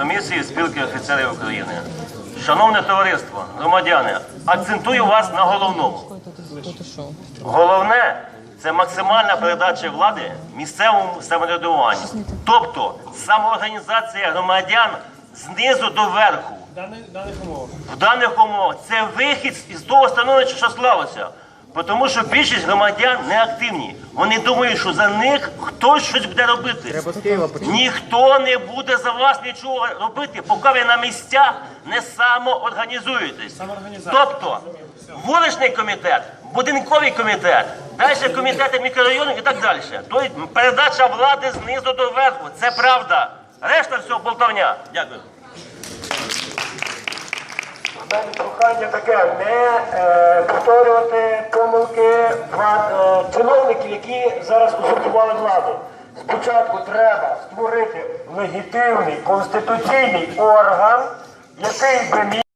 Комісії спілки офіцерів України. Шановне товариство, громадяни, акцентую вас на головному. Головне це максимальна передача влади місцевому самоврядуванню. Тобто самоорганізація громадян знизу до верху. В даних умовах це вихід із того становища, що склалося. Тому що більшість громадян не активні. Вони думають, що за них хтось щось буде робити. Ніхто не буде за вас нічого робити, поки ви на місцях не самоорганізуєтесь. Тобто вуличний комітет, будинковий комітет, далі комітети мікрорайонів і так далі. Тобто передача влади знизу до верху. Це правда. Решта всього болтовня. Дякую. У мене прохання таке, не е, повторювати чиновників, які зараз узурпували владу. Спочатку треба створити легітимний конституційний орган, який би міг